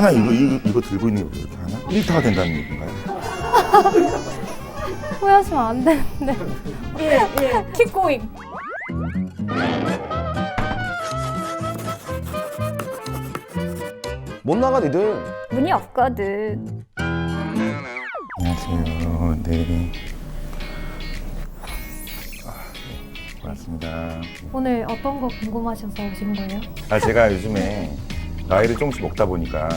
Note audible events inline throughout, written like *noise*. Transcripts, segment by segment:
하나 이거 이거, 이거 들고 있는 게 이렇게 하나? 1타가 된다는 얘기인가요? *laughs* 후회하시면 안 되는데. 예, 예. Keep going. 못 나가 니들 문이 없거든. 안녕하세요. 네. 아, 네. 반갑습니다. 오늘 어떤 거 궁금하셔서 오신 거예요? 아 제가 요즘에 나이를 조금씩 먹다 보니까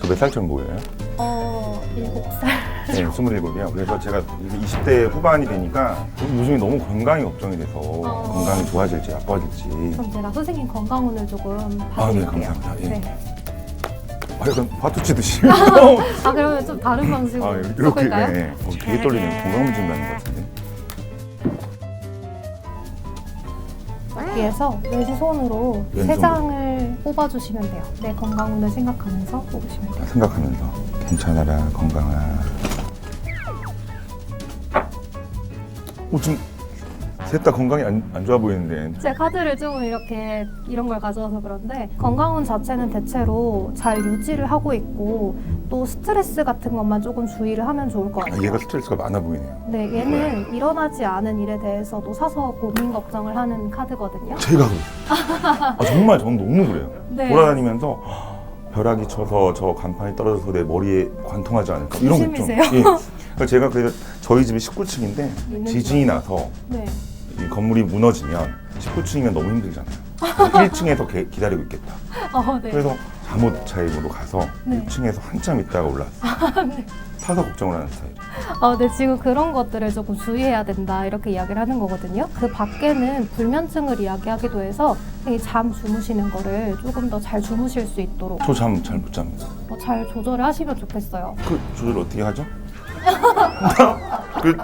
저 몇 살쯤 보여요? 어, 일곱 살. 네, 27이요. 그래서 제가 이제 20대 후반이 되니까 요즘에 너무 건강이 걱정이 돼서 건강이 좋아질지 나빠질지. 그럼 제가 선생님 건강운을 조금 아, 네, 봐드릴게요. 감사합니다. 예. 네. 아, 약간 파투 치듯이. *laughs* 아, 그러면 좀 다른 방식으로 아, 이렇게. 섞을까요? 네. 어, 되게 떨리네요. 건강 문제 나는 것 같은데. 여기에서 왼손으로 세 왼손으로. 장을 뽑아주시면 돼요. 내 건강운을 생각하면서 뽑으시면 돼요. 생각하면서 괜찮아라 건강아. 어, 지금 셋 다 건강이 안, 안 좋아 보이는데 제 카드를 좀 이렇게 이런 걸 가져와서 그런데 건강운 자체는 대체로 잘 유지를 하고 있고 또 스트레스 같은 것만 조금 주의를 하면 좋을 것 아, 같아요. 얘가 스트레스가 많아 보이네요. 네, 얘는 일어나지 않은 일에 대해서도 사서 고민 걱정을 하는 카드거든요. 제가 그래요. *laughs* 아, 정말 전 너무 그래요. 네. 돌아다니면서 벼락이 쳐서 저 간판이 떨어져서 내 머리에 관통하지 않을까 이런 걱정. 조심히세요. 예. 그래서 제가 그래서 저희 집이 19층인데 있는 지진이 나서 네. 이 건물이 무너지면 19층이면 너무 힘들잖아요. 1층에서 *laughs* 기다리고 있겠다. 어, 네. 그래서 잠옷 차림으로 가서 네. 1층에서 한참 있다가 올라왔어요. *laughs* 사서 걱정을 하는 스타일이에요. 아, 네, 지금 그런 것들을 조금 주의해야 된다 이렇게 이야기를 하는 거거든요. 그 밖에는 불면증을 이야기하기도 해서 이 잠 주무시는 거를 조금 더 잘 주무실 수 있도록 저 잠 잘 못 잡니다. 어, 잘 조절을 하시면 좋겠어요. 그 조절 어떻게 하죠? *laughs* 그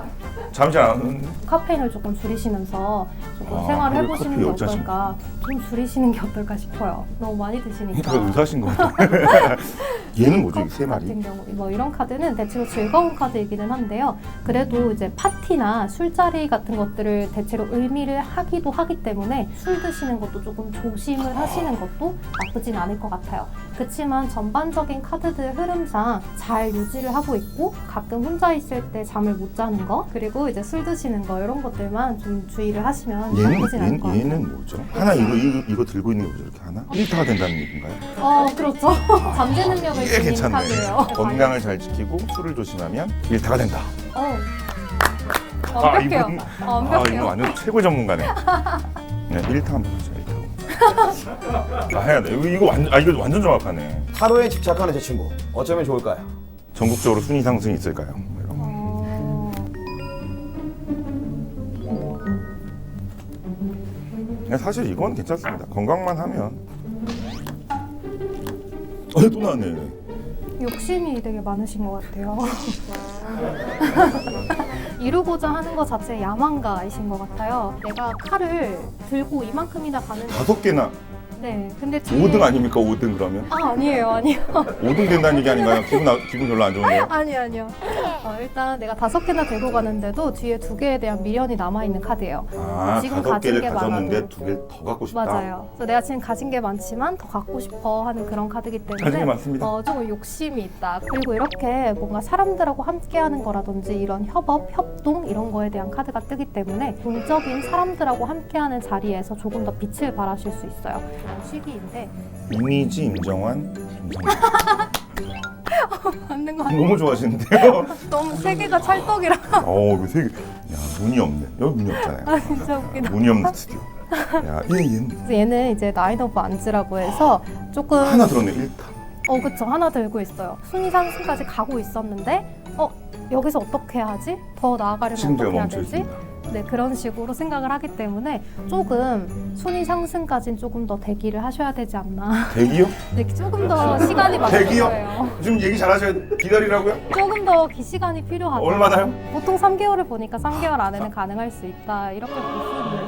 잘안 카페인을 조금 줄이시면서 조금 아, 생활을 그래, 해보시는 커피 게 어떨까? 좀 줄이시는 게 어떨까 싶어요. 너무 많이 드시니까. 그러니까 의사신 것 같아요. *laughs* 얘는 뭐죠? 이세 마리? 같은 경우 뭐 이런 카드는 대체로 즐거운 카드이기는 한데요. 그래도 이제 파티나 술자리 같은 것들을 대체로 의미를 하기도 하기 때문에 술 드시는 것도 조금 조심을 하시는 것도 나쁘진 않을 것 같아요. 그렇지만 전반적인 카드들 흐름상 잘 유지를 하고 있고 가끔 혼자 있을 때 잠을 못 자는 거 그리고 이제 술 드시는 거 이런 것들만 좀 주의를 하시면 얘는 나쁘진 않을 것 얘는, 같아요. 얘는 뭐죠? 하나 이거 이거, 이거 들고 있는 게 뭐죠? 이렇게 하나? 1타가 된다는 얘기인가요? 어 그렇죠. 잠재 능력을 꽤 지닌 괜찮네. 카드예요. *laughs* 건강을 잘 지키고 술을 조심하면 1타가 된다. 어. 완벽해요. 이분, 어, 아 완벽해요. 이거 완전 최고 전문가네. 네, 1타 한번. 1타. 아 해야 돼. 이거, 이거 완전 아 이거 완전 정확하네. 하루에 집착하는 제 친구 어쩌면 좋을까요? 전국적으로 순위 상승이 있을까요? 뭐 이런 거. 어, 그냥 사실 이건 괜찮습니다. 건강만 하면. 아, 또 나왔네. 욕심이 되게 많으신 것 같아요. *laughs* 이루고자 하는 것 자체 야망가이신 것 같아요. 내가 칼을 들고 이만큼이나 가는. 다섯 개나 네, 근데 뒤에 5등 아닙니까? 5등 그러면? 아 아니에요, 아니요. 5등 된다는 얘기 아닌가요? 기분 나, 기분 별로 안 좋은데요? *laughs* 아니 아니요. 어, 일단 내가 다섯 개나 들고 가는데도 뒤에 두 개에 대한 미련이 남아 있는 카드예요. 아, 지금 다섯 가진 개를 게 가졌는데 많아도. 두 개를 더 갖고 싶다. 맞아요. 그래서 내가 지금 가진 게 많지만 더 갖고 싶어 하는 그런 카드기 때문에 가진 게 많습니다. 어, 조금 욕심이 있다. 그리고 이렇게 뭔가 사람들하고 함께하는 거라든지 이런 협업, 협동 이런 거에 대한 카드가 뜨기 때문에 동적인 사람들하고 함께하는 자리에서 조금 더 빛을 발하실 수 있어요. 이런 시기인데 이미지 임정환 김성민. *laughs* 맞는 거 아니에요? 너무 좋아하시는데요? *laughs* 너무 세 개가 찰떡이라 어, 이거 되게 야 문이 없네. 여기 문이 없잖아요. 아, 진짜 웃기다. 문이 없는 스튜디오. 야, 얘 얘는 *laughs* 그래서 얘는 이제 나인 오브 안즈라고 해서 조금 하나 들었네 1타. 어 그쵸 하나 들고 있어요. 순위 상승까지 가고 있었는데 어 여기서 어떻게 하지? 더 나아가려면 지금 제가 어떻게 해야 멈춰 되지? 있습니다. 네 그런 식으로 생각을 하기 때문에 조금 순위 상승까지는 조금 더 대기를 하셔야 되지 않나. 대기요? *laughs* 네, 조금 더 시간이 맞을 대기요? 지금 얘기 잘하셔야 돼. 기다리라고요? 조금 더 기 시간이 필요하다. 얼마나요? 보통 3개월을 보니까 3개월 안에는 가능할 수 있다 이렇게 볼수 있는데요.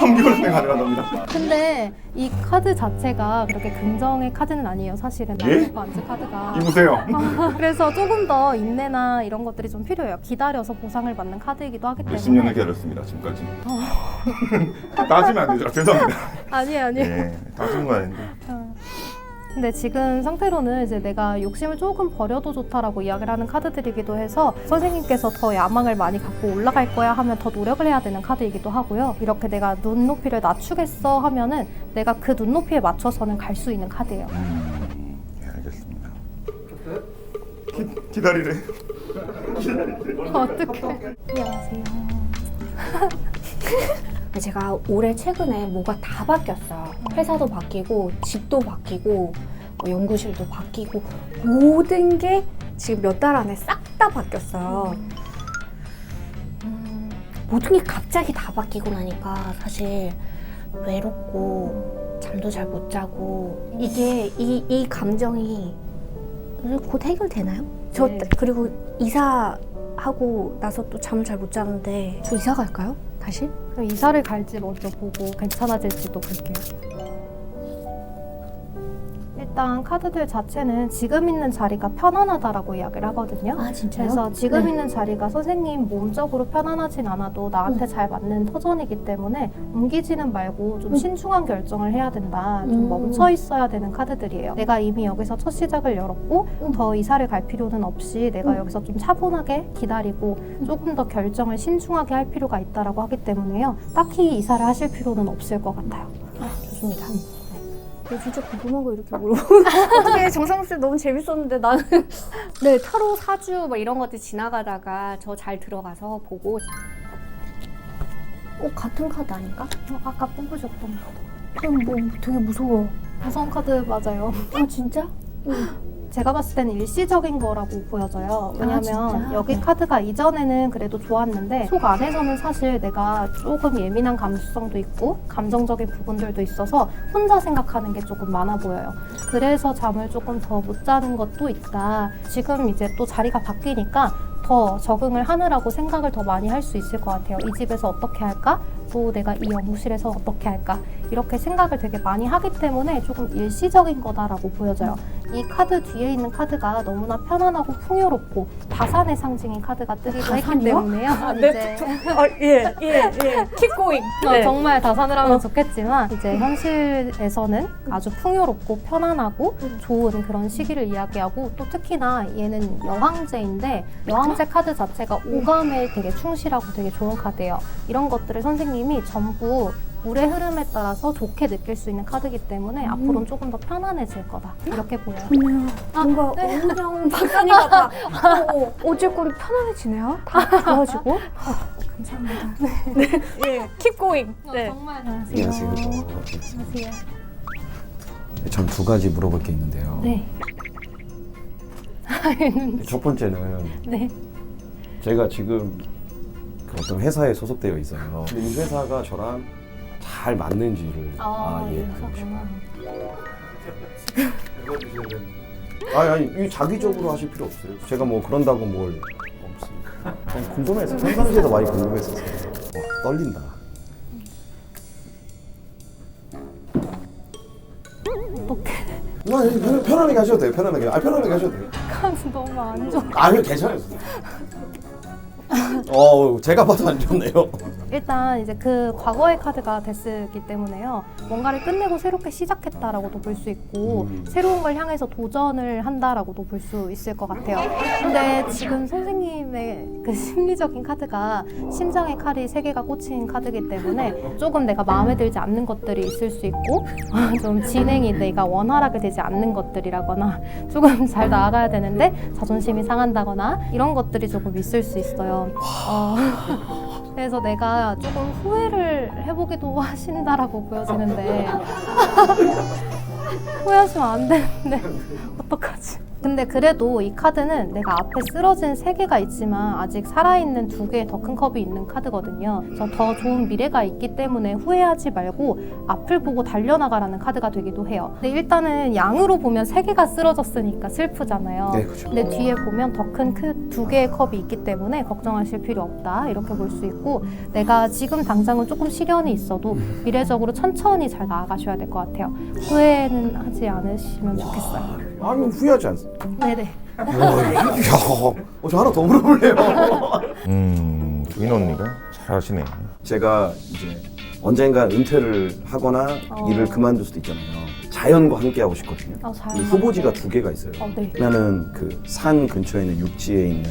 3개월 내에 가능하답니다. 근데 이 카드 자체가 그렇게 긍정의 카드는 아니에요. 사실은 예? 안즈 카드가. 이보세요. *laughs* 그래서 조금 더 인내나 이런 것들이 좀 필요해요. 기다려서 보상을 받는 카드이기도 하기 몇십 년을 때문에. 기다렸습니다 지금까지. *laughs* 따지면 안 되죠. 아, 죄송합니다. *laughs* 아니에요, 아니에요. 예, 따지는 거 아닌데. 어. 근데 지금 상태로는 이제 내가 욕심을 조금 버려도 좋다라고 이야기를 하는 카드들이기도 해서 선생님께서 더 야망을 많이 갖고 올라갈 거야 하면 더 노력을 해야 되는 카드이기도 하고요. 이렇게 내가 눈높이를 낮추겠어 하면은 내가 그 눈높이에 맞춰서는 갈 수 있는 카드예요. 음, 예, 알겠습니다. 기, 기다리래. *laughs* 어떡해. 안녕하세요. *laughs* 제가 올해 최근에 뭐가 다 바뀌었어요. 회사도 바뀌고 집도 바뀌고 뭐 연구실도 바뀌고 모든 게 지금 몇 달 안에 싹 다 바뀌었어요. 음, 모든 게 갑자기 다 바뀌고 나니까 사실 외롭고 잠도 잘 못 자고 이게 이, 이 감정이 곧 해결되나요? 저 네. 그리고 이사 하고 나서 또 잠을 잘 못 자는데 저 이사 갈까요? 다시? 이사를 갈지 먼저 보고 괜찮아질지도 볼게요. 일단 카드들 자체는 지금 있는 자리가 편안하다라고 이야기를 하거든요. 아 진짜요? 그래서 지금 네. 있는 자리가 선생님 몸적으로 편안하진 않아도 나한테 음. 잘 맞는 터전이기 때문에 옮기지는 말고 좀 신중한 결정을 해야 된다. 좀 음. 멈춰 있어야 되는 카드들이에요. 내가 이미 여기서 첫 시작을 열었고 음. 더 이사를 갈 필요는 없이 내가 음. 여기서 좀 차분하게 기다리고 조금 더 결정을 신중하게 할 필요가 있다라고 하기 때문에요. 딱히 이사를 하실 필요는 없을 것 같아요. 좋습니다. 네, 진짜 궁금한 거 이렇게 물어보고 *laughs* 어떻게 정상 쌤 너무 재밌었는데 나는 *laughs* 네 타로 사주 막 이런 것들 지나가다가 저 잘 들어가서 보고 어 같은 카드 아닌가? 어, 아까 뽑으셨던 카드. 그럼 뭐 되게 무서워. 무서운 카드 맞아요. 아 진짜? 제가 봤을 때는 일시적인 거라고 보여져요. 아, 왜냐면 진짜? 여기 네. 카드가 이전에는 그래도 좋았는데 속 안에서는 사실 내가 조금 예민한 감수성도 있고 감정적인 부분들도 있어서 혼자 생각하는 게 조금 많아 보여요. 그래서 잠을 조금 더 못 자는 것도 있다. 지금 이제 또 자리가 바뀌니까 더 적응을 하느라고 생각을 더 많이 할 수 있을 것 같아요. 이 집에서 어떻게 할까? 또 내가 이 연구실에서 어떻게 할까? 이렇게 생각을 되게 많이 하기 때문에 조금 일시적인 거다라고 보여져요. 이 카드 뒤에 있는 카드가 너무나 편안하고 풍요롭고 다산의 상징인 카드가 뜨기도 했기 다산이요? 때문에요. *laughs* 네, 아예예 예 킥고잉. 어, 정말 다산을 하면 좋겠지만 이제 현실에서는 아주 풍요롭고 편안하고 좋은 그런 시기를 이야기하고 또 특히나 얘는 여왕제인데 여왕제 카드 자체가 오감에 되게 충실하고 되게 좋은 카드예요. 이런 것들을 선생님이 전부 물의 흐름에 따라서 좋게 느낄 수 있는 카드이기 때문에 앞으로는 조금 더 편안해질 거다 이렇게 보여요. 좋네요. 뭔가 오은영 박사님 같아. 어, 어, 어쨌건 편안해지네요. 다 좋아지고. 아, 감사합니다. 네. 예. 킵고잉. 네. 정말 안녕하세요. 안녕하세요. 전 두 가지 물어볼 게 있는데요. 네, *laughs* 첫 번째는 네. 제가 지금 그 어떤 회사에 소속되어 있어요. 근데 이 회사가 저랑 잘 맞는지를 아, 예, 예, 알고. 싶어요. 아니, 아니, 이 자기적으로 하실 필요 없어요. 제가 뭐 그런다고 뭘. 그냥 궁금해서 평상시에도 많이 궁금했었어요. 와, 떨린다. 어떡해. 편- 편안하게 가셔도 돼요. 편안하게. 아, 편안하게 가셔도 돼요. 카드 너무 안 좋아. 아니, 괜찮아요. 어, 제가 봐도 안 좋네요. 일단 이제 그 과거의 카드가 됐기 때문에요. 뭔가를 끝내고 새롭게 시작했다라고도 볼 수 있고 음. 새로운 걸 향해서 도전을 한다라고도 볼 수 있을 것 같아요. 근데 지금 선생님의 그 *laughs* 심리적인 카드가 심장의 칼이 세 개가 꽂힌 카드이기 때문에 조금 내가 마음에 들지 않는 것들이 있을 수 있고 *laughs* 좀 진행이 내가 원활하게 되지 않는 것들이라거나 *laughs* 조금 잘 나아가야 되는데 자존심이 상한다거나 이런 것들이 조금 있을 수 있어요. 어, 그래서 내가 조금 후회를 해보기도 *laughs* 하신다라고 보여지는데 *laughs* 후회하시면 안 되는데 어떡하지? 근데 그래도 이 카드는 내가 앞에 쓰러진 세 개가 있지만 아직 살아있는 두 개의 더 큰 컵이 있는 카드거든요. 그래서 더 좋은 미래가 있기 때문에 후회하지 말고 앞을 보고 달려나가라는 카드가 되기도 해요. 근데 일단은 양으로 보면 세 개가 쓰러졌으니까 슬프잖아요. 네, 그렇죠. 근데 뒤에 보면 더 큰두 개의 컵이 있기 때문에 걱정하실 필요 없다 이렇게 볼 수 있고 내가 지금 당장은 조금 시련이 있어도 미래적으로 천천히 잘 나아가셔야 될 것 같아요. 후회는 하지 않으시면 좋겠어요. 아니, 후회하지 않습니다. 네네. 와, 이야. 어, 저 하나 더 물어볼래요. *laughs* 음, 인 언니가 잘하시네. 제가 이제 언젠가 은퇴를 하거나 어. 일을 그만둘 수도 있잖아요. 잘 자연과 함께 하고 싶거든요. 아, 잘. 후보지가 두 개가 있어요. 어, 네. 하나는 그 산 근처에 있는 육지에 있는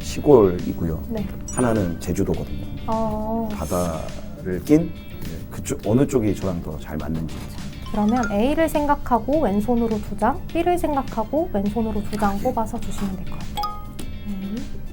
시골이고요. 네. 하나는 제주도거든요. 어, 바다를 낀 이제 그쪽 어느 쪽이 저랑 더 잘 맞는지. 그러면 A를 생각하고 왼손으로 두 장, B를 생각하고 왼손으로 두 장 뽑아서 주시면 될 것 같아요. 네.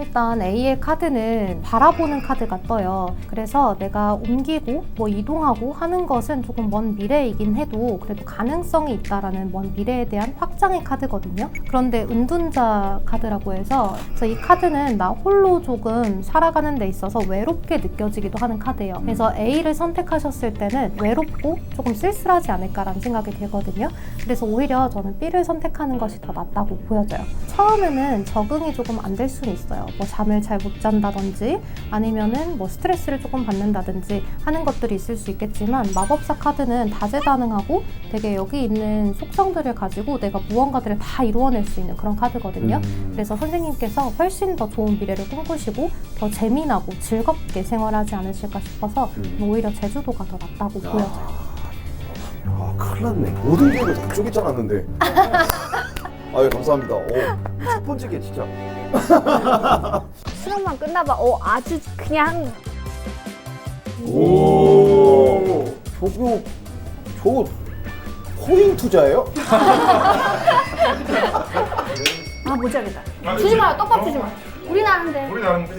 일단 A의 카드는 바라보는 카드가 떠요. 그래서 내가 옮기고 뭐 이동하고 하는 것은 조금 먼 미래이긴 해도 그래도 가능성이 있다라는 먼 미래에 대한 확장의 카드거든요. 그런데 은둔자 카드라고 해서 그래서 이 카드는 나 홀로 조금 살아가는 데 있어서 외롭게 느껴지기도 하는 카드예요. 그래서 A를 선택하셨을 때는 외롭고 조금 쓸쓸하지 않을까라는 생각이 들거든요. 그래서 오히려 저는 B를 선택하는 것이 더 낫다고 보여져요. 처음에는 적응이 조금 안 될 수는 있어요. 뭐 잠을 잘 못 잔다든지 아니면은 뭐 스트레스를 조금 받는다든지 하는 것들이 있을 수 있겠지만 마법사 카드는 다재다능하고 되게 여기 있는 속성들을 가지고 내가 무언가들을 다 이루어낼 수 있는 그런 카드거든요. 음. 그래서 선생님께서 훨씬 더 좋은 미래를 꿈꾸시고 더 재미나고 즐겁게 생활하지 않으실까 싶어서 음. 오히려 제주도가 더 낫다고 보여져요. 아, 큰일 났네. 모든 계획을 다 쪼개 짜놨는데. *laughs* 아유, 감사합니다. 오, 첫 번째 게 진짜. *laughs* 수능만 끝나봐. 어, 아주 그냥 오, 저거, 저거, 코인 투자예요? *laughs* 아 모자르다. 주지 마요. 떡밥 주지 마. 우리 나는데. 우리 나는데